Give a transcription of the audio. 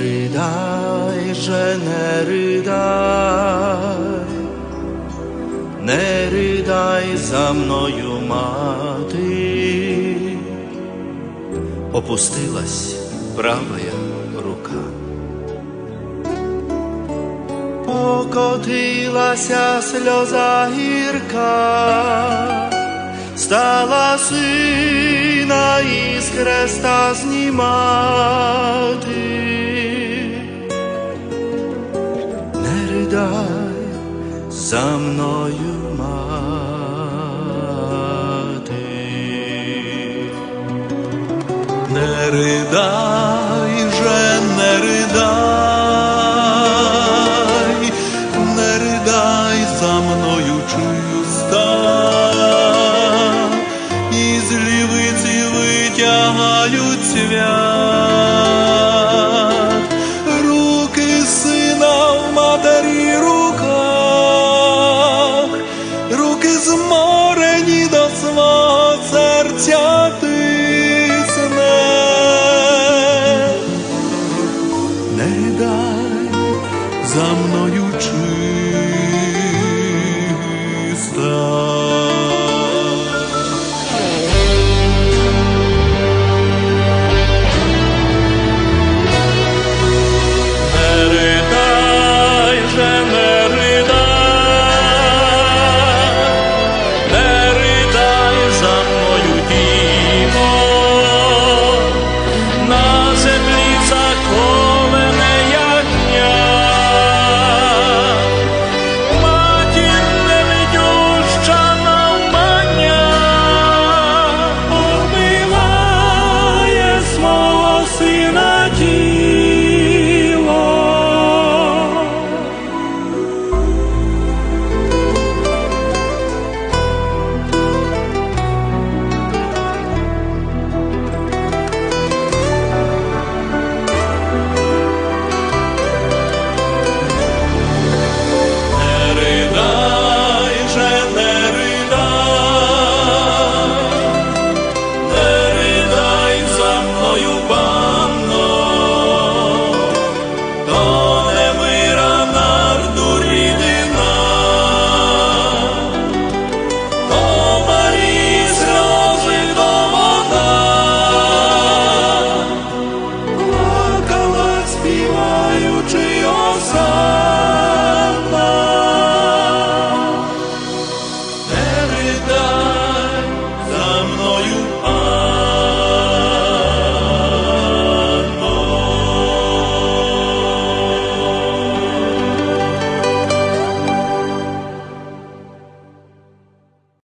ридай же, не ридай, не ридай за мною мати, опустилась правая рука, покотилася сльоза гірка, стала сина із хреста знімати. за мною мати, не ридай же, не ридай, не ридай за мною чую ста, і з лівиці витягають цвя. за мною.